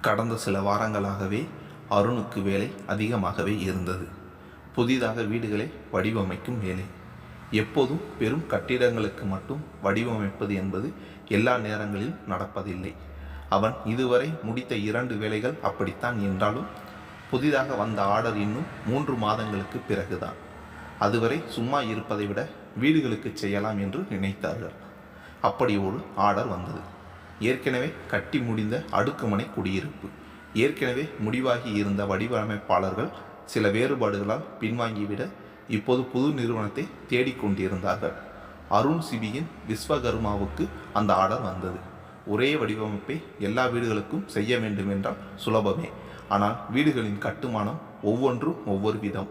கடந்த சில வாரங்களாகவே அருணுக்கு வேலை அதிகமாகவே இருந்தது. புதிதாக வீடுகளை வடிவமைக்கும் வேலை. எப்போதும் பெரும் கட்டிடங்களுக்கு மட்டும் வடிவமைப்பது என்பது எல்லா நேரங்களிலும் நடப்பதில்லை. அவன் இதுவரை முடித்த இரண்டு வேலைகள் அப்படித்தான் என்றாலும் புதிதாக வந்த ஆர்டர் இன்னும் மூன்று மாதங்களுக்கு பிறகுதான். அதுவரை சும்மா இருப்பதை விட வீடுகளுக்கு செய்யலாம் என்று நினைத்தார்கள். அப்படி ஒரு ஆர்டர் வந்தது. ஏற்கனவே கட்டி முடிந்த அடுக்குமனை குடியிருப்பு. ஏற்கனவே முடிவாகி இருந்த வடிவமைப்பாளர்கள் சில வேறுபாடுகளால் பின்வாங்கிவிட இப்போது புது நிறுவனத்தை தேடிக்கொண்டிருந்தார்கள் அருண் சிபியின் விஸ்வகர்மாவுக்கு அந்த ஆர்டர் வந்தது. ஒரே வடிவமைப்பை எல்லா வீடுகளுக்கும் செய்ய வேண்டும் என்றால் சுலபமே. ஆனால் வீடுகளின் கட்டுமானம் ஒவ்வொன்றும் ஒவ்வொரு விதம்.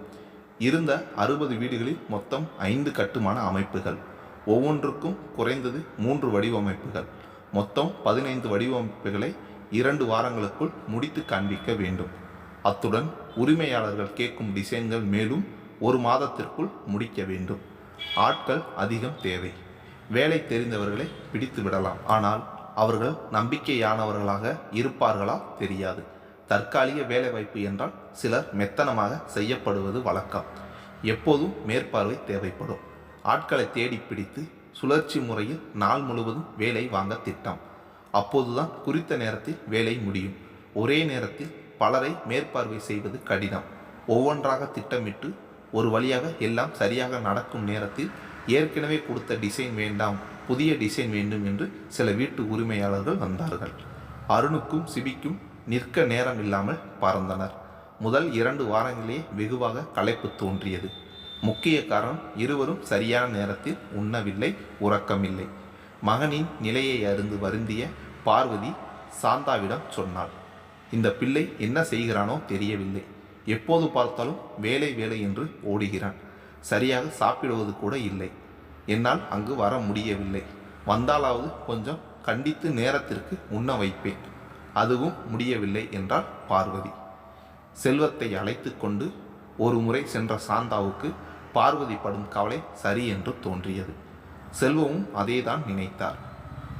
இருந்த அறுபது வீடுகளில் மொத்தம் ஐந்து கட்டுமான அமைப்புகள். ஒவ்வொன்றுக்கும் குறைந்தது மூன்று வடிவமைப்புகள். மொத்தம் பதினைந்து வடிவமைப்புகளை இரண்டு வாரங்களுக்குள் முடித்து காண்பிக்க வேண்டும். அத்துடன் உரிமையாளர்கள் கேட்கும் டிசைன்கள் மேலும் ஒரு மாதத்திற்குள் முடிக்க வேண்டும். ஆட்கள் அதிகம் தேவை. வேலை தெரிந்தவர்களை பிடித்து விடலாம். ஆனால் அவர்கள் நம்பிக்கையானவர்களாக இருப்பார்களா தெரியாது. தற்காலிக வேலைவாய்ப்பு என்றால் சிலர் மெத்தனமாக செய்யப்படுவது வழக்கம். எப்போதும் மேற்பார்வை தேவைப்படும். ஆட்களை தேடி பிடித்து சுழற்சி முறையில் நாள் முழுவதும் வேலை வாங்க திட்டம். அப்போதுதான் குறித்த நேரத்தில் வேலை முடியும். ஒரே நேரத்தில் பலரை மேற்பார்வை செய்வது கடினம். ஒவ்வொன்றாக திட்டமிட்டு ஒரு வழியாக எல்லாம் சரியாக நடக்கும் நேரத்தில் ஏற்கனவே கொடுத்த டிசைன் வேண்டாம் புதிய டிசைன் வேண்டும் என்று சில வீட்டு உரிமையாளர்கள் வந்தார்கள். அருணுக்கும் சிபிக்கும் நிற்க நேரம் இல்லாமல் பறந்தனர். முதல் இரண்டு வாரங்களே வெகுவாக களைப்பு தோன்றியது. முக்கிய காரணம் இருவரும் சரியான நேரத்தில் உண்ணவில்லை உறக்கமில்லை. மகனின் நிலையை அறிந்து வருந்திய பார்வதி சாந்தாவிடம் சொன்னாள் இந்த பிள்ளை என்ன செய்கிறானோ தெரியவில்லை. எப்போது பார்த்தாலும் வேலை வேலை என்று ஓடுகிறான். சரியாக சாப்பிடுவது கூட இல்லை. என்னால் அங்கு வர முடியவில்லை. வந்தாலாவது கொஞ்சம் கண்டித்து நேரத்திற்கு உண்ண வைப்பேன். அதுவும் முடியவில்லை என்றாள் பார்வதி. செல்வத்தை அழைத்து கொண்டு ஒரு முறை சென்ற சாந்தாவுக்கு பார்வதி படும் கவலை சரி என்று தோன்றியது. செல்வமும் அதேதான் நினைத்தார்.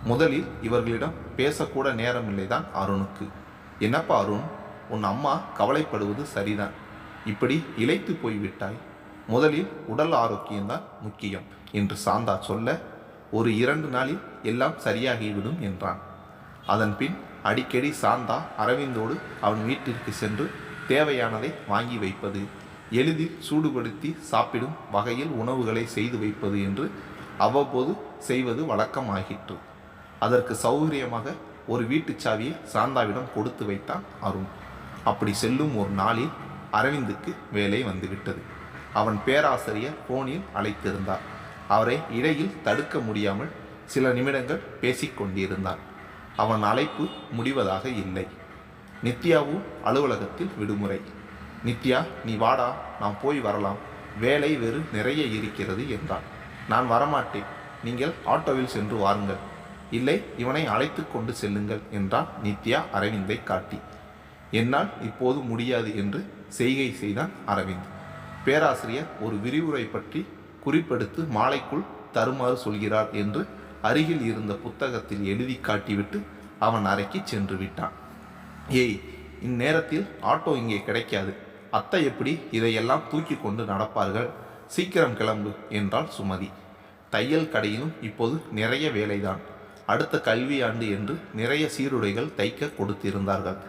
முதலில் இவர்களிடம் பேசக்கூட நேரமில்லைதான் அருணுக்கு. என்னப்பா அருண் உன் அம்மா கவலைப்படுவது சரிதான். இப்படி இழைத்து போய்விட்டாய். முதலில் உடல் ஆரோக்கியம்தான் முக்கியம் என்று சாந்தா சொல்ல ஒரு இரண்டு நாளில் எல்லாம் சரியாகிவிடும் என்றான். அதன் பின் அடிக்கடி சாந்தா அரவிந்தோடு அவன் வீட்டிற்கு சென்று தேவையானதை வாங்கி வைப்பது எளிதில் சூடுபடுத்தி சாப்பிடும் வகையில் உணவுகளை செய்து வைப்பது என்று அவ்வப்போது செய்வது வழக்கமாகிற்று அதற்கு சௌகரியமாக ஒரு வீட்டுச் சாவியை சாந்தாவிடம் கொடுத்து வைத்தான் அருண். அப்படி செல்லும் ஒரு நாளில் அரவிந்துக்கு வேலை வந்துவிட்டது. அவன் பேராசிரியர் போனில் அழைத்திருந்தார். அவரை இடையில் தடுக்க முடியாமல் சில நிமிடங்கள் பேசிக்கொண்டிருந்தான் அவன் அழைப்பு முடிவதாக இல்லை. நித்யாவும் அலுவலகத்தில் விடுமுறை. நித்யா நீ வாடா நான் போய் வரலாம். வேலை வெறு நிறைய இருக்கிறது என்றான் நான் வரமாட்டேன். நீங்கள் ஆட்டோவில் சென்று வாருங்கள். இல்லை இவனை அழைத்து கொண்டு செல்லுங்கள் என்றான் நித்யா அரவிந்தை காட்டி. என்னால் இப்போது முடியாது என்று செய்கை செய்தான் அரவிந்த். பேராசிரியர் ஒரு விரிவுரை பற்றி குறிப்பெடுத்து மாலைக்குள் தருமாறு சொல்கிறார் என்று அருகில் இருந்த புத்தகத்தில் எழுதி காட்டிவிட்டு அவன் அறைக்கு சென்று விட்டான். ஏய் இந்நேரத்தில் ஆட்டோ இங்கே கிடைக்காது. அத்தை எப்படி இதையெல்லாம் தூக்கி கொண்டு நடப்பார்கள்? சீக்கிரம் கிளம்பு என்றாள் சுமதி. தையல் கடையிலும் இப்போது நிறைய வேலைதான். அடுத்த கல்வியாண்டு என்று நிறைய சீருடைகள் தைக்க கொடுத்திருந்தார்கள்.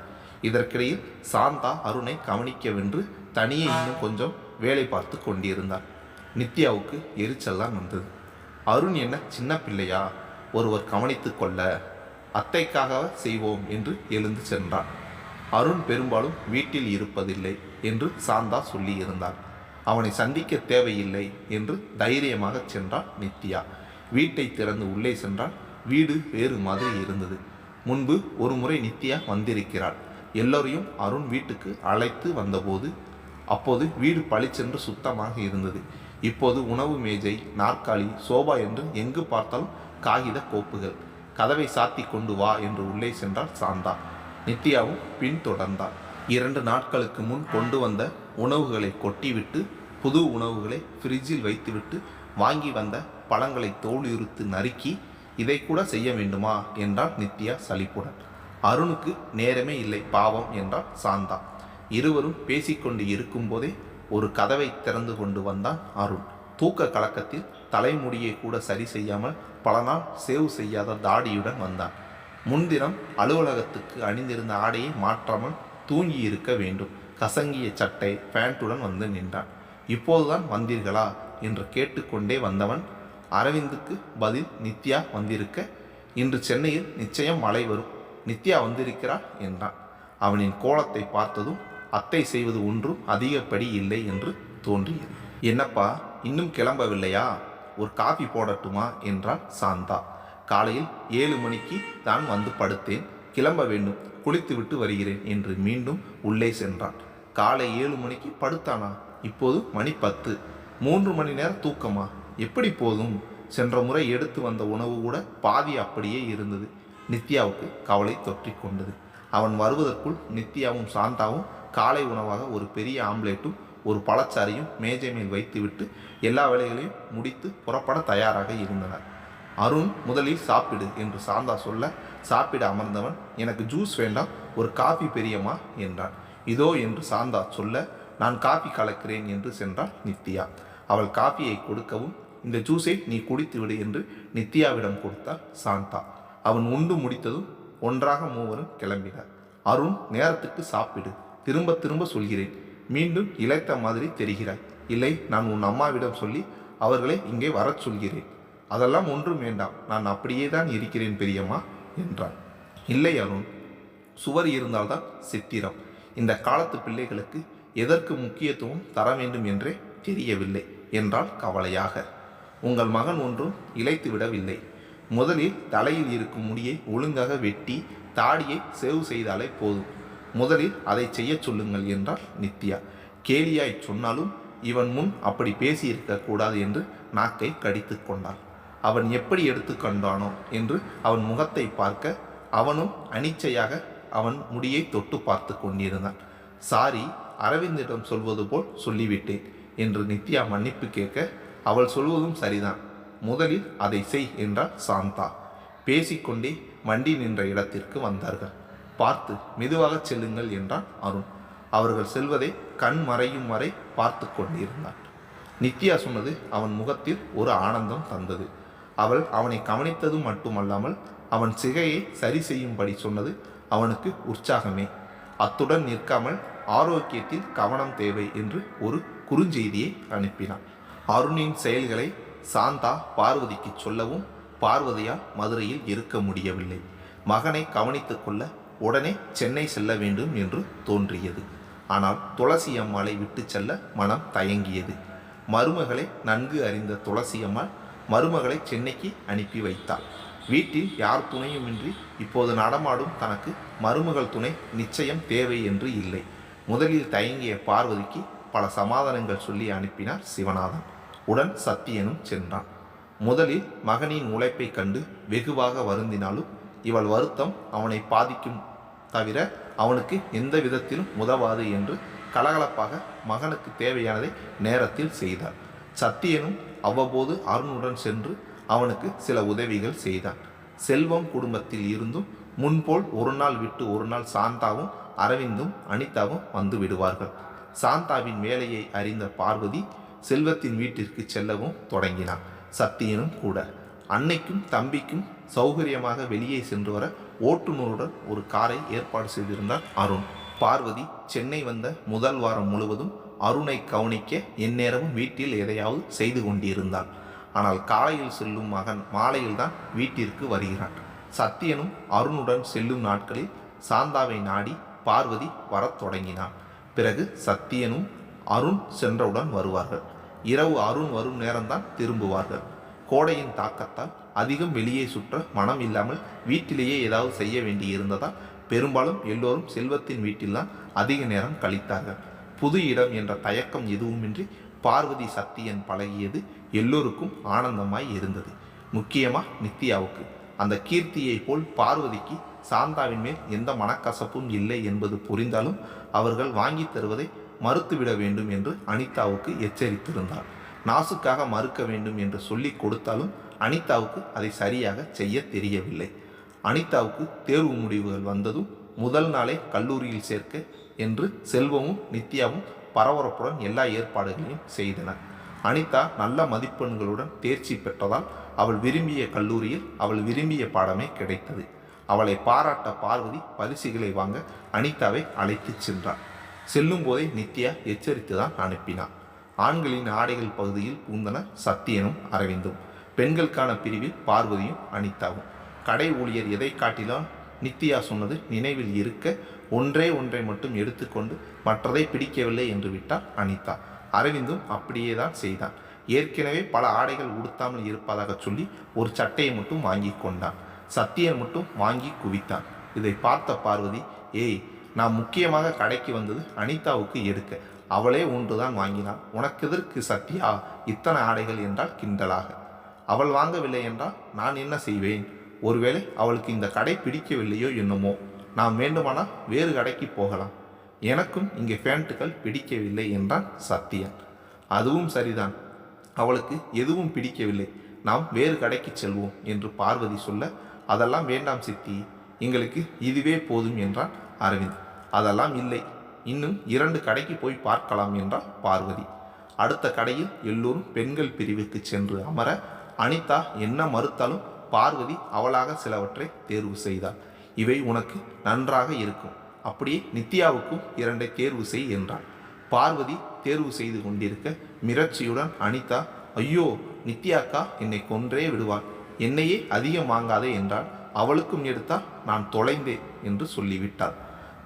இதற்கிடையில் சாந்தா அருணை கவனிக்கவென்று தனியே இன்னும் கொஞ்சம் வேலை பார்த்து கொண்டிருந்தார். நித்யாவுக்கு எரிச்சல்லாம் வந்தது. அருண் என்ன சின்ன பிள்ளையா? ஒருவர் கவனித்து கொள்ள. அத்தைக்காக செய்வோம் என்று எழுந்து சென்றான். அருண் பெரும்பாலும் வீட்டில் இருப்பதில்லை. என்று சாந்தா சொல்லியிருந்தார் அவனை சந்திக்க தேவையில்லை என்று தைரியமாக சென்றாள் நித்யா. வீட்டை திறந்து உள்ளே சென்றால் வீடு வேறு மாதிரி இருந்தது. முன்பு ஒரு முறை நித்யா வந்திருக்கிறாள். எல்லோரையும் அருண் வீட்டுக்கு அழைத்து வந்தபோது அப்போது வீடு பளிச்சென்று சுத்தமாக இருந்தது. இப்போது உணவு மேஜை நாற்காலி சோபா என்று எங்கு பார்த்தாலும் காகித கோப்புகள். கதவை சாத்தி கொண்டு வா என்று உள்ளே சென்றார் சாந்தா. நித்யாவும் பின்தொடர்ந்தாள். இரண்டு நாட்களுக்கு முன் கொண்டு வந்த உணவுகளை கொட்டிவிட்டு புது உணவுகளை ஃப்ரிட்ஜில் வைத்துவிட்டு வாங்கி வந்த பழங்களை தோலுரித்து நறுக்கி இதை கூட செய்ய வேண்டுமா? என்றாள் நித்யா சலிப்புடன். அருணுக்கு நேரமே இல்லை பாவம் என்றார் சாந்தா. இருவரும் பேசிக்கொண்டு இருக்கும்போதே ஒரு கதவை திறந்து கொண்டு வந்தான் அருண். தூக்க கலக்கத்தில் தலைமுடியை கூட சரி செய்யாமல் பல நாள் சேவ் செய்யாத தாடியுடன் வந்தான். முன்தினம் அலுவலகத்துக்கு அணிந்திருந்த ஆடையை மாற்றாமல் தூங்கி இருக்க வேண்டும். கசங்கிய சட்டை பேண்ட்டுடன் வந்து நின்றான். இப்போதுதான் வந்தீர்களா? என்று கேட்டுக்கொண்டே வந்தவன் அரவிந்துக்கு பதில் நித்யா வந்திருக்க? இன்று சென்னையில் நிச்சயம் மழை வரும். நித்யா வந்திருக்கிறாள் என்றான். அவனின் கோலத்தை பார்த்ததும் அத்தை செய்வது ஒன்றும் அதிகப்படி இல்லை என்று தோன்றியது. என்னப்பா இன்னும் கிளம்பவில்லையா? ஒரு காபி போடட்டுமா? என்றாள் சாந்தா. காலையில் ஏழு மணிக்கு தான் வந்து படுத்தேன். கிளம்ப வேண்டும். குளித்துவிட்டு வருகிறேன் என்று மீண்டும் உள்ளே சென்றான். காலை ஏழு மணிக்கு படுத்தானா? இப்போது மணி பத்து. மூன்று மணி நேரம் தூக்கமா? எப்படி போதும்? சென்ற முறை எடுத்து வந்த உணவு கூட பாதி அப்படியே இருந்தது. நித்யாவுக்கு கவலை தொற்றி கொண்டது. அவன் வருவதற்குள் நித்யாவும் சாந்தாவும் காலை உணவாக ஒரு பெரிய ஆம்லேட்டும் ஒரு பழச்சாறையும் மேஜை மேல் வைத்துவிட்டு எல்லா வேலைகளையும் முடித்து புறப்பட தயாராக இருந்தனர். அருண் முதலில் சாப்பிடு என்று சாந்தா சொல்ல சாப்பிட அமர்ந்தவன் எனக்கு ஜூஸ் வேண்டாம் ஒரு காஃபி பெரியம்மா என்றான். இதோ என்று சாந்தா சொல்ல நான் காஃபி கலக்கிறேன் என்று சென்றாள் நித்யா. அவள் காஃபியை கொடுக்கவும் இந்த ஜூஸை நீ குடித்து விடு என்று நித்யாவிடம் கொடுத்தாள் சாந்தா. அவன் உண்டு முடித்ததும் ஒன்றாக மூவரும் கிளம்பினார். அருண் நேரத்துக்கு சாப்பிடு திரும்ப திரும்ப சொல்கிறேன். மீண்டும் இளைத்த மாதிரி தெரிகிறாய். இல்லை நான் உன் அம்மாவிடம் சொல்லி அவர்களை இங்கே வரச் சொல்கிறேன். அதெல்லாம் ஒன்றும் வேண்டாம். நான் அப்படியே தான் இருக்கிறேன் பெரியம்மா. என்றான் இல்லை அருண் சுவர் இருந்தால்தான் சித்திரம். இந்த காலத்து பிள்ளைகளுக்கு எதற்கு முக்கியத்துவம் தர வேண்டும் என்றே தெரியவில்லை என்றால் கவலையாக. உங்கள் மகன் ஒன்றும் இழைத்து விடவில்லை. முதலில் தலையில் இருக்கும் முடியை ஒழுங்காக வெட்டி தாடியை சேவ் செய்தாலே போதும். முதலில் அதை செய்யச் சொல்லுங்கள் என்றார் நித்யா. கேலியாய் சொன்னாலும் இவன் முன் அப்படி பேசியிருக்க கூடாது என்று நாக்கை கடித்து கொண்டாள். அவன் எப்படி எடுத்துக்கொண்டானோ என்று அவன் முகத்தை பார்க்க அவனும் அனிச்சையாக அவன் முடியை தொட்டு பார்த்து கொண்டிருந்தான். சாரி அரவிந்திடம் சொல்வது போல் சொல்லிவிட்டேன் என்று நித்யா மன்னிப்பு கேட்க அவள் சொல்வதும் சரிதான். முதலில் அதை செய் என்றார் சாந்தா. பேசிக்கொண்டே வண்டி நின்ற இடத்திற்கு வந்தார்கள். பார்த்து மெதுவாகச் செல்லுங்கள் என்றான் அருண். அவர்கள் செல்வதை கண் மறையும் வரை பார்த்து கொண்டிருந்தான் நித்யா சொன்னது அவன் முகத்தில் ஒரு ஆனந்தம் தந்தது. அவள் அவனை கவனித்தது மட்டுமல்லாமல் அவன் சிகையை சரி செய்யும்படி சொன்னது அவனுக்கு உற்சாகமே. அத்துடன் நிற்காமல் ஆரோக்கியத்தில் கவனம் தேவை என்று ஒரு குறுஞ்செய்தியை அனுப்பினான். அருணின் செயல்களை சாந்தா பார்வதிக்கு சொல்லவும் பார்வதியால் மதுரையில் இருக்க முடியவில்லை. மகனை கவனித்துக்கொள்ள உடனே சென்னை செல்ல வேண்டும் என்று தோன்றியது. ஆனால் துளசி அம்மாளை விட்டு செல்ல மனம் தயங்கியது. மருமகளை நன்கு அறிந்த துளசி அம்மாள் மருமகளை சென்னைக்கு அனுப்பி வைத்தாள் வீட்டில் யார் துணையுமின்றி இப்போது நடமாடும் தனக்கு மருமகள் துணை நிச்சயம் தேவை என்று இல்லை. முதலில் தயங்கிய பார்வதிக்கு பல சமாதானங்கள் சொல்லி அனுப்பினார் சிவநாதன். உடன் சத்தியனும் சென்றான். முதலில் மகனின் உழைப்பை கண்டு வெகுவாக வருந்தினாலும் இவள் வருத்தம் அவனை பாதிக்கும் தவிர அவனுக்கு எந்த விதத்திலும் உதவாது என்று கலகலப்பாக மகனுக்கு தேவையானதை நேரத்தில் செய்தார் சத்தியனும் அவ்வப்போது அருணுடன் சென்று அவனுக்கு சில உதவிகள் செய்தான். செல்வம் குடும்பத்தில் இருந்தும் முன்போல் ஒரு நாள் விட்டு ஒரு நாள் சாந்தாவும் அரவிந்தும் அனிதாவும் வந்து விடுவார்கள். சாந்தாவின் வேலையை அறிந்த பார்வதி செல்வத்தின் வீட்டிற்கு செல்லவும் தொடங்கினான் சத்தியனும் கூட. அன்னைக்கும் தம்பிக்கும் சௌகரியமாக வெளியே சென்று வர ஓட்டுநருடன் ஒரு காரை ஏற்பாடு செய்திருந்தார் அருண். பார்வதி சென்னை வந்த முதல் வாரம் முழுவதும் அருணை கவனிக்க எந்நேரமும் வீட்டில் எதையாவது செய்து கொண்டிருந்தாள். ஆனால் காலையில் செல்லும் மகன் மாலையில்தான் வீட்டிற்கு வருகிறான். சத்தியனும் அருணுடன் செல்லும் நாட்களில் சாந்தாவை நாடி பார்வதி வரத் தொடங்கினான் பிறகு சத்தியனும் அருண் சென்றவுடன் வருவார்கள். இரவு அருண் வரும் நேரம்தான் திரும்புவார்கள். கோடையின் தாக்கத்தால் அதிகம் வெளியே சுற்ற மனம் இல்லாமல் வீட்டிலேயே ஏதாவது செய்ய வேண்டி இருந்ததால் பெரும்பாலும் எல்லோரும் செல்வத்தின் வீட்டில்தான் அதிக நேரம் கழித்தார்கள். புது இடம் என்ற தயக்கம் எதுவுமின்றி பார்வதி சத்தியன் பழகியது எல்லோருக்கும் ஆனந்தமாய் இருந்தது. முக்கியமாக நித்யாவுக்கு. அந்த கீர்த்தியைப் போல் பார்வதிக்கு சாந்தாவின் மேல் எந்த மனக்கசப்பும் இல்லை என்பது புரிந்தாலும் அவர்கள் வாங்கி தருவதை மறுத்துவிட வேண்டும் என்று அனிதாவுக்கு எச்சரித்திருந்தார். நாசுக்காக மறுக்க வேண்டும் என்று சொல்லி கொடுத்தாலும் அனிதாவுக்கு அதை சரியாக செய்ய தெரியவில்லை. அனிதாவுக்கு தேர்வு முடிவுகள் வந்ததும் முதல் நாளே கல்லூரியில் சேர்க்க என்று செல்வமும் நித்யாவும் பரபரப்புடன் எல்லா ஏற்பாடுகளையும் செய்தனர் அனிதா நல்ல மதிப்பெண்களுடன் தேர்ச்சி பெற்றதால் அவள் விரும்பிய கல்லூரியில் அவள் விரும்பிய பாடமே கிடைத்தது. அவளை பாராட்ட பார்வதி பரிசுகளை வாங்க அனிதாவை அழைத்துச் சென்றார் செல்லும் போதே நித்யா எச்சரித்து தான் அனுப்பினார் ஆண்களின் ஆடைகள் பகுதியில் பூந்தனர் சத்தியனும் அரவிந்தும். பெண்களுக்கான பிரிவில் பார்வதியும் அனிதாவும். கடை ஊழியர் எதை காட்டிலும் நித்யா சொன்னது நினைவில் இருக்க ஒன்றே ஒன்றை மட்டும் எடுத்துக்கொண்டு மற்றதை பிடிக்கவில்லை என்று விட்டார் அனிதா. அரவிந்தும் அப்படியே தான் செய்தான். ஏற்கனவே பல ஆடைகள் உடுத்தாமல் இருப்பதாக சொல்லி ஒரு சட்டையை மட்டும் வாங்கி கொண்டான். சத்தியன் மட்டும் வாங்கி குவித்தான். இதை பார்த்த பார்வதி ஏய் நான் முக்கியமாக கடைக்கு வந்தது அனிதாவுக்கு எடுக்க. அவளே ஒன்றுதான் வாங்கினாள் உனக்கு எதற்கு சத்யா இத்தனை ஆடைகள்? என்றால் கிண்டலாக. அவள் வாங்கவில்லை என்றால் நான் என்ன செய்வேன்? ஒருவேளை அவளுக்கு இந்த கடை பிடிக்கவில்லையோ என்னமோ. நாம் வேண்டுமானால் வேறு கடைக்கு போகலாம். எனக்கும் இங்கே ஃபேண்ட்டுகள் பிடிக்கவில்லை என்றான் சத்தியன் அதுவும் சரிதான். அவளுக்கு எதுவும் பிடிக்கவில்லை. நாம் வேறு கடைக்கு செல்வோம் என்று பார்வதி சொல்ல அதெல்லாம் வேண்டாம் சித்தி. எங்களுக்கு இதுவே போதும் என்றான் அரவிந்த். அதெல்லாம் இல்லை. இன்னும் இரண்டு கடைக்கு போய் பார்க்கலாம் என்றான் பார்வதி. அடுத்த கடையில் எல்லோரும் பெண்கள் பிரிவுக்கு சென்று அமர அனிதா என்ன மறுத்தாலும் பார்வதி அவளாக சிலவற்றை தேர்வு செய்தாள். இவை உனக்கு நன்றாக இருக்கும். அப்படியே நித்யாவுக்கும் இரண்டை தேர்வு செய் என்றாள். பார்வதி தேர்வு செய்து கொண்டிருக்க மிரட்சியுடன் அனிதா ஐயோ நித்யாக்கா என்னை கொன்றே விடுவாள். என்னையே அதிகம் வாங்காதே என்றால் அவளுக்கும் எடுத்தால் நான் தொலைந்தேன் என்று சொல்லிவிட்டாள்.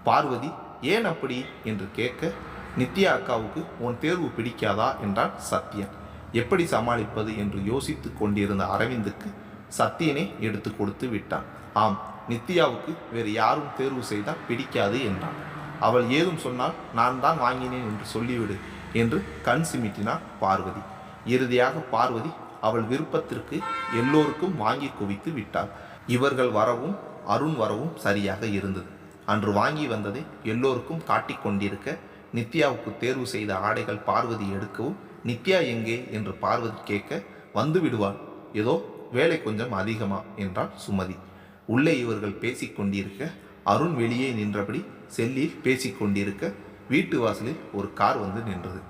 பார்வதி ஏன் அப்படி? என்று கேட்க நித்யா அக்காவுக்கு உன் தேர்வு பிடிக்காதா? என்றான் சத்யன். எப்படி சமாளிப்பது? என்று யோசித்துக் கொண்டிருந்த அரவிந்துக்கு சத்தியனே எடுத்து கொடுத்து விட்டான். ஆம் நித்யாவுக்கு வேறு யாரும் தேர்வு செய்தால் பிடிக்காது என்றான். அவள் ஏதும் சொன்னால் நான் தான் வாங்கினேன் என்று சொல்லிவிடு என்று கண் சிமிட்டினார் பார்வதி. இறுதியாக பார்வதி அவள் விருப்பத்திற்கு எல்லோருக்கும் வாங்கி குவித்து விட்டாள். இவர்கள் வரவும் அருண் வரவும் சரியாக இருந்தது. அன்று வாங்கி வந்ததை எல்லோருக்கும் காட்டிக் கொண்டிருக்க நித்யாவுக்கு தேர்வு செய்த ஆடைகள் பார்வதி எடுக்கவும் நித்யா எங்கே? என்று பார்வதி கேட்க வந்து விடுவாள். ஏதோ வேலை கொஞ்சம் அதிகமா என்றாள் சுமதி. உள்ளே இவர்கள் பேசிக்கொண்டிருக்க அருண் வெளியே நின்றபடி செல்லில் பேசிக்கொண்டிருக்க வீட்டு வாசலில் ஒரு கார் வந்து நின்றது.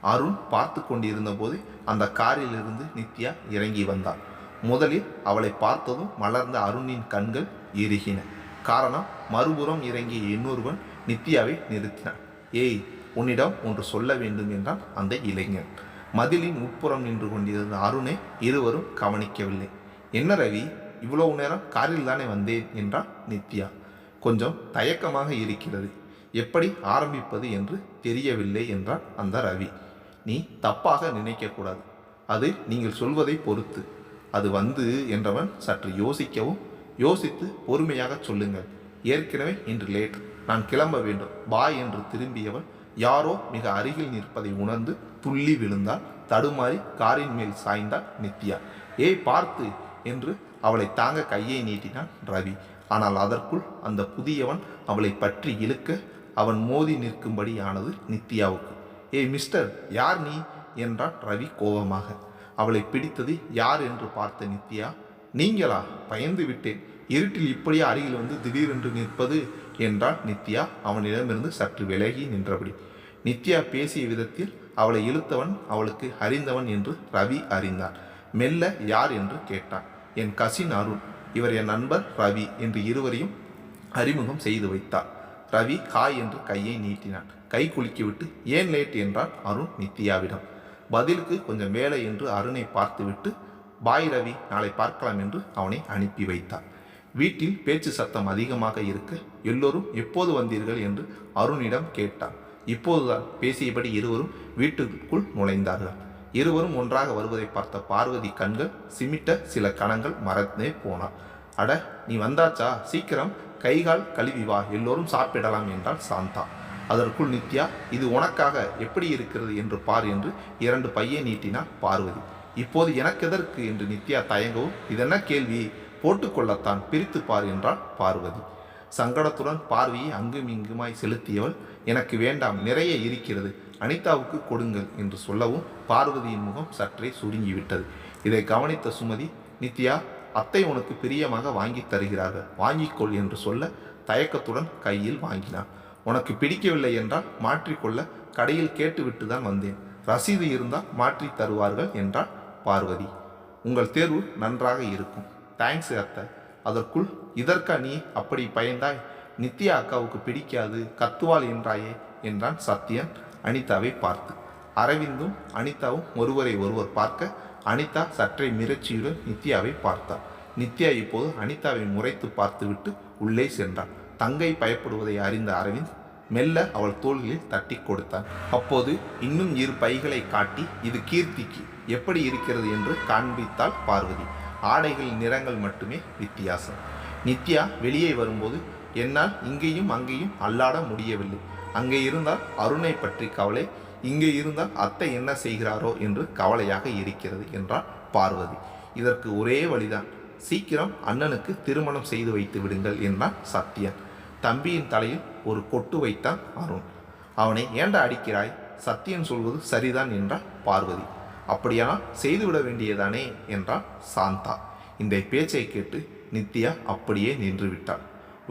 அருண் பார்த்து கொண்டிருந்த போது அந்த காரிலிருந்து நித்யா இறங்கி வந்தாள் முதலில் அவளை பார்த்ததும் மலர்ந்த அருணின் கண்கள் இறுகின காரணம் மறுபுறம் இறங்கிய இன்னொருவன் நித்யாவை நிறுத்தினான். ஏய் உன்னிடம் ஒன்று சொல்ல வேண்டும் என்றான் அந்த இளைஞன். மதிலின் உட்புறம் நின்று கொண்டிருந்த அருணை இருவரும் கவனிக்கவில்லை. என்ன ரவி இவ்வளவு நேரம் காரில் தானே வந்தேன்? என்றான் நித்யா. கொஞ்சம் தயக்கமாக இருக்கிறது. எப்படி ஆரம்பிப்பது என்று தெரியவில்லை என்றான் அந்த ரவி. நீ தப்பாக நினைக்கக்கூடாது. அது நீங்கள் சொல்வதை பொறுத்து. அது வந்து என்றவன் சற்று யோசிக்கவும் யோசித்து பொறுமையாக சொல்லுங்கள். ஏற்கனவே இன்று லேட். நான் கிளம்ப வேண்டும். பாய் என்று திரும்பியவன் யாரோ மிக அருகில் நிற்பதை உணர்ந்து துள்ளி விழுந்தால் தடுமாறி காரின் மேல் சாய்ந்தாள் நித்யா ஏய் பார்த்து என்று அவளை தாங்க கையை நீட்டினான் ரவி. ஆனால் அதற்குள் அந்த புதியவன் அவளை பற்றி இழுக்க அவன் மோதி நிற்கும்படி ஆனது நித்யாவுக்கு ஏய் மிஸ்டர் யார் நீ? என்றான் ரவி கோபமாக. அவளை பிடித்தது யார் என்று பார்த்த நித்யா நீங்களா? பயந்து விட்டேன். இருட்டில் இப்படியே அருகில் வந்து திடீரென்று நிற்பது என்றான் நித்யா அவனிடமிருந்து சற்று விலகி நின்றபடி. நித்யா பேசிய விதத்தில் அவளை இழுத்தவன் அவளுக்கு அறிந்தவன் என்று ரவி அறிந்தான் மெல்ல யார் என்று கேட்டான். என் கசின் அருண் இவர் என் நண்பர் ரவி என்று இருவரையும் அறிமுகம் செய்து வைத்தார். ரவி காய் என்று கையை நீட்டினான். கை குலுக்கிவிட்டு ஏன் லேட்? என்றான் அருண் நித்யாவிடம். பதிலுக்கு கொஞ்சம் வேலை என்று அருணை பார்த்துவிட்டு பாய் ரவி நாளை பார்க்கலாம் என்று அவனை அனுப்பி வைத்தார். வீட்டில் பேச்சு சத்தம் அதிகமாக இருக்க எல்லோரும் எப்போது வந்தீர்கள்? என்று அருணிடம் கேட்டான். இப்போதுதான் பேசியபடி இருவரும் வீட்டுக்குள் நுழைந்தார்கள். இருவரும் ஒன்றாக வருவதை பார்த்த பார்வதி கண்கள் சிமிட்ட சில கணங்கள் மறந்தே போனார் அட நீ வந்தாச்சா? சீக்கிரம் கைகால் கழுவி வா. எல்லோரும் சாப்பிடலாம் என்றாள் சாந்தா. அதற்குள் நித்யா இது உனக்காக எப்படி இருக்கிறது என்று பார் என்று இரண்டு பையை நீட்டினார் பார்வதி. இப்போது எனக்கு எதற்கு? என்று நித்யா தயங்கவும் இதென்ன கேள்வி? போட்டுக்கொள்ளத்தான் பிரித்து பார் என்றாள் பார்வதி. சங்கடத்துடன் பார்வையை அங்கும் இங்குமாய் செலுத்தியவள் எனக்கு வேண்டாம் நிறைய இருக்கிறது. அனிதாவுக்கு கொடுங்கள் என்று சொல்லவும் பார்வதியின் முகம் சற்றே சுருங்கிவிட்டது. இதை கவனித்த சுமதி நித்யா அத்தை உனக்கு பிரியமாக வாங்கி தருகிறார்கள் வாங்கிக்கொள் என்று சொல்ல தயக்கத்துடன் கையில் வாங்கினான் உனக்கு பிடிக்கவில்லை என்றால் மாற்றிக்கொள்ள கடையில் கேட்டுவிட்டு தான் வந்தேன். ரசீது இருந்தால் மாற்றி தருவார்கள் என்றாள் பார்வதி. உங்கள் தேர்வு நன்றாக இருக்கும். தேங்க்ஸ் அத்தை. அதற்குள் இதற்கா நீ அப்படி பயந்தாய்? நித்யா அக்காவுக்கு பிடிக்காது கத்துவாள் என்றாயே என்றான் சத்யன் அனிதாவை பார்த்து. அரவிந்தும் அனிதாவும் ஒருவரை ஒருவர் பார்க்க அனிதா சற்றே மிரட்சியுடன் நித்யாவை பார்த்தார் நித்யா இப்போது அனிதாவை முறைத்து பார்த்துவிட்டு உள்ளே சென்றான். தங்கை பயப்படுவதை அறிந்த அரவிந்த் மெல்ல அவள் தோள்களில் தட்டி கொடுத்தான். அப்போது இன்னும் இரு பைகளை காட்டி இது கீர்த்திக்கு எப்படி இருக்கிறது என்று காண்பித்தாள் பார்வதி. ஆடைகளின் நிறங்கள் மட்டுமே வித்தியாசம். நித்யா வெளியே வரும்போது என்னால் இங்கேயும் அங்கேயும் அல்லாட முடியவில்லை. அங்கே இருந்தால் அருணை பற்றி கவலை இங்கே இருந்தால் அத்தை என்ன செய்கிறாரோ என்று கவலையாக இருக்கிறது என்றார் பார்வதி. இதற்கு ஒரே வழிதான். சீக்கிரம் அண்ணனுக்கு திருமணம் செய்து வைத்து விடுங்கள் என்றான் சத்யன். தம்பியின் தலையில் ஒரு கொட்டு வைத்தான் அருண். அவனை ஏண்டா அடிக்கிறாய்? சத்தியன் சொல்வது சரிதான் என்றார் பார்வதி. அப்படியானால் செய்துவிட வேண்டியதானே? என்றார் சாந்தா. இந்த பேச்சை கேட்டு நித்யா அப்படியே நின்றுவிட்டாள்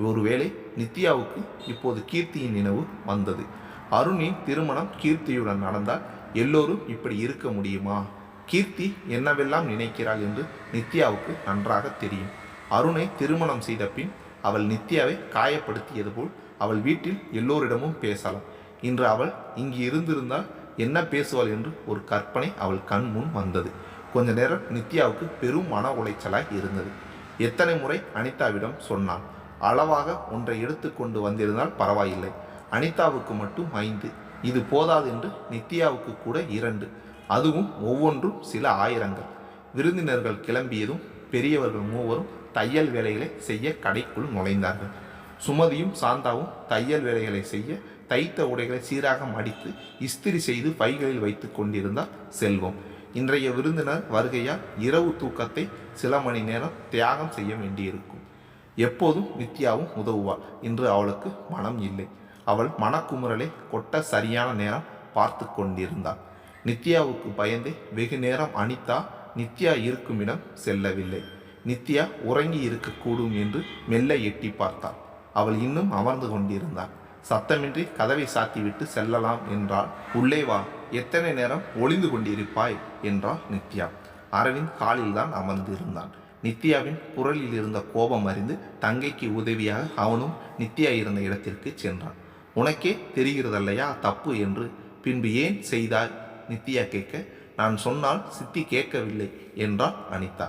ஒருவேளை நித்யாவுக்கு இப்போது கீர்த்தியின் நினைவு வந்தது. அருணின் திருமணம் கீர்த்தியுடன் நடந்தால் எல்லோரும் இப்படி இருக்க முடியுமா? கீர்த்தி என்னவெல்லாம் நினைக்கிறாள் என்று நித்யாவுக்கு நன்றாக தெரியும். அருணை திருமணம் செய்த பின் அவள் நித்யாவை காயப்படுத்தியது போல் அவள் வீட்டில் எல்லோரிடமும் பேசலாம். இன்று அவள் இங்கு இருந்திருந்தால் என்ன பேசுவாள் என்று ஒரு கற்பனை அவள் கண் முன் வந்தது. கொஞ்ச நேரம் நித்யாவுக்கு பெரும் மன உளைச்சலாய் இருந்தது. எத்தனை முறை அனிதாவிடம் சொன்னான் அளவாக ஒன்றை எடுத்துக்கொண்டு வந்திருந்தால் பரவாயில்லை. அனிதாவுக்கு மட்டும் ஐந்து. இது போதாது என்று நித்யாவுக்கு கூட இரண்டு. அதுவும் ஒவ்வொன்றும் சில ஆயிரங்கள். விருந்தினர்கள் கிளம்பியதும் பெரியவர்கள் மூவரும் தையல் வேலைகளை செய்ய கடைக்குள் நுழைந்தார்கள். சுமதியும் சாந்தாவும் தையல் வேலைகளை செய்ய தைத்த உடைகளை சீராக மடித்து இஸ்திரி செய்து பைகளில் வைத்து கொண்டிருந்தார் செல்வம். இன்றைய விருந்தினர் வருகையால் இரவு தூக்கத்தை சில மணி நேரம் தியாகம் செய்ய வேண்டியிருக்கும். எப்போதும் நித்யாவும் உதவுவாள் இன்று அவளுக்கு மனம் இல்லை. அவள் மனக்குமுறலை கொட்ட சரியான நேரம் பார்த்து கொண்டிருந்தாள் நித்யாவுக்கு பயந்து வெகு நேரம் அனிதா நித்யா இருக்கும் இடம் செல்லவில்லை. நித்யா உறங்கி இருக்கக்கூடும் என்று மெல்ல எட்டி பார்த்தாள். அவள் இன்னும் அமர்ந்து கொண்டிருந்தாள் சத்தமின்றி கதவை சாத்திவிட்டு செல்லலாம் என்றால் உள்ளே வா. எத்தனை நேரம் ஒளிந்து கொண்டிருப்பாய்? என்றாள் நித்யா அரவிந்த் காலில்தான் அமர்ந்திருந்தான். நித்யாவின் குரலில் இருந்த கோபம் அறிந்து தங்கைக்கு உதவியாக அவனும் நித்யா இருந்த இடத்திற்கு சென்றான். உனக்கே தெரிகிறதல்லையா? தப்பு என்று. பின்பு ஏன் செய்தாய்? நித்யா கேட்க நான் சொன்னால் சித்தி கேட்கவில்லை என்றான் அனிதா.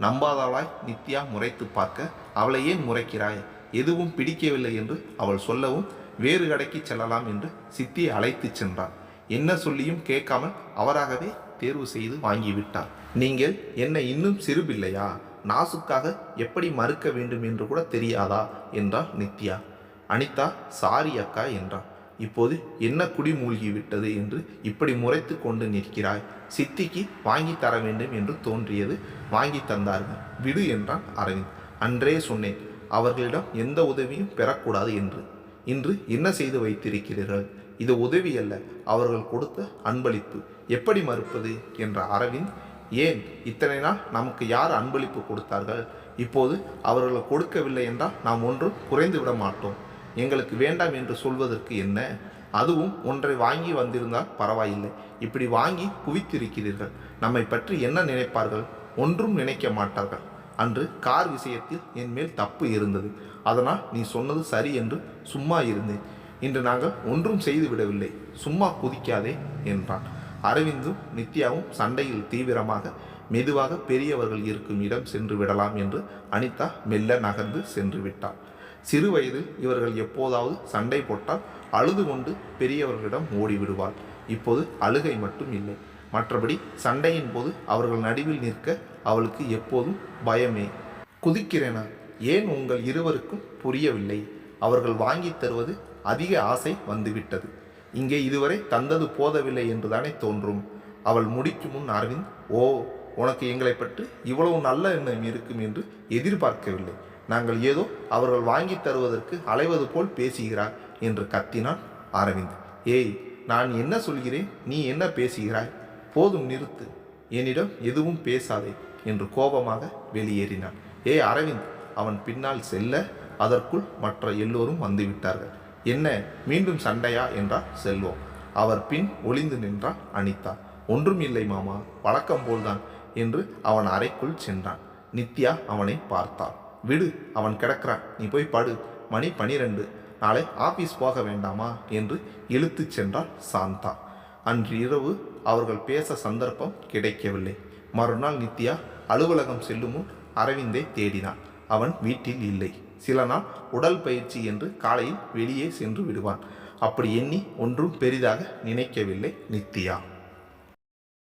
நம்பாதவளாய் நித்யா முறைத்து பார்க்க அவளை ஏன் முறைக்கிறாய்? எதுவும் பிடிக்கவில்லை என்று அவள் சொல்லவும் வேறு கடைக்கு செல்லலாம் என்று சித்தியை அழைத்து சென்றார் என்ன சொல்லியும் கேட்காமல் அவராகவே தேர்வு செய்து வாங்கிவிட்டார் நீங்கள் என்னை இன்னும் சிறுபில்லையா நாசுக்காக எப்படி மறுக்க வேண்டும் என்று கூட தெரியாதா? என்றார் நித்யா. அனிதா சாரி அக்கா என்றார் இப்போது என்ன குடி மூழ்கி விட்டது? என்று இப்படி முறைத்து கொண்டு நிற்கிறாய். சித்திக்கு வாங்கி தர வேண்டும் என்று தோன்றியது வாங்கி தந்தார்கள். விடு என்றான் அரவிந்த். அன்றே சொன்னேன். அவர்களிடம் எந்த உதவியும் பெறக்கூடாது என்று. இன்று என்ன செய்து வைத்திருக்கிறீர்கள்? இது உதவி அல்ல. அவர்கள் கொடுத்த அன்பளிப்பு. எப்படி மறுப்பது? என்ற அரவிந்த். ஏன் இத்தனை நாள் நமக்கு யார் அன்பளிப்பு கொடுத்தார்கள்? இப்போது அவர்கள் கொடுக்கவில்லை என்றால் நாம் ஒன்றும் குறைந்து விட மாட்டோம். எங்களுக்கு வேண்டாம் என்று சொல்வதற்கு என்ன? அதுவும் ஒன்றை வாங்கி வந்திருந்தால் பரவாயில்லை. இப்படி வாங்கி குவித்திருக்கிறீர்கள். நம்மை பற்றி என்ன நினைப்பார்கள்? ஒன்றும் நினைக்க மாட்டார்கள். அன்று கார் விஷயத்தில் என் மேல் தப்பு இருந்தது. அதனால் நீ சொன்னது சரி என்று சும்மா இருந்தேன். இன்று நாங்கள் ஒன்றும் செய்து விடவில்லை. சும்மா குதிக்காதே என்றான். அரவிந்தும் நித்யாவும் சண்டையில் தீவிரமாக மெதுவாக பெரியவர்கள் இருக்கும் இடம் சென்று விடலாம் என்று அனிதா மெல்ல நகர்ந்து சென்று விட்டார் சிறு வயதில் இவர்கள் எப்போதாவது சண்டை போட்டால் அழுது கொண்டு பெரியவர்களிடம் ஓடிவிடுவாள். இப்போது அழுகை மட்டும் இல்லை. மற்றபடி சண்டையின் போது அவர்கள் நடுவில் நிற்க அவளுக்கு எப்போதும் பயமே. குதிக்கிறேனா? ஏன் உங்கள் இருவருக்கும் புரியவில்லை? அவர்கள் வாங்கி தருவது அதிக ஆசை வந்துவிட்டது. இங்கே இதுவரை தந்தது போதவில்லை என்றுதானே தோன்றும். அவள் முடிக்கும் முன் அரவிந்த் ஓ உனக்கு எங்களை பற்றி இவ்வளவு நல்ல எண்ணம் இருக்கும் என்று எதிர்பார்க்கவில்லை. நாங்கள் ஏதோ அவர்கள் வாங்கி தருவதற்கு அலைவது போல் பேசுகிறார் என்று கத்தினான் அரவிந்த். ஏய் நான் என்ன சொல்கிறேன்? நீ என்ன பேசுகிறாய்? போதும் நிறுத்து. என்னிடம் எதுவும் பேசாதே என்று கோபமாக வெளியேறினான். ஏய் அரவிந்த். அவன் பின்னால் செல்ல அதற்குள் மற்ற எல்லோரும் வந்துவிட்டார்கள் என்ன? மீண்டும் சண்டையா? என்றார் செல்வம். அவர் பின் ஒளிந்து நின்றார் அனிதா. ஒன்றும் இல்லை மாமா வழக்கம் போல்தான் என்று அவன் அறைக்குள் சென்றான். நித்யா அவனை பார்த்தாள் விடு அவன் கிடக்கிறான். நீ போய் படு. மணி பனிரெண்டு. நாளை ஆபீஸ் போக வேண்டாமா? என்று இழுத்துச் சென்றார் சாந்தா. அன்று இரவு அவர்கள் பேச சந்தர்ப்பம் கிடைக்கவில்லை. மறுநாள் நித்யா அலுவலகம் செல்லும் முன் அரவிந்தை தேடினான். அவன் வீட்டில் இல்லை. சில நாள் உடல் பயிற்சி என்று காலையில் வெளியே சென்று விடுவான். அப்படி எண்ணி ஒன்றும் பெரிதாக நினைக்கவில்லை நித்யா.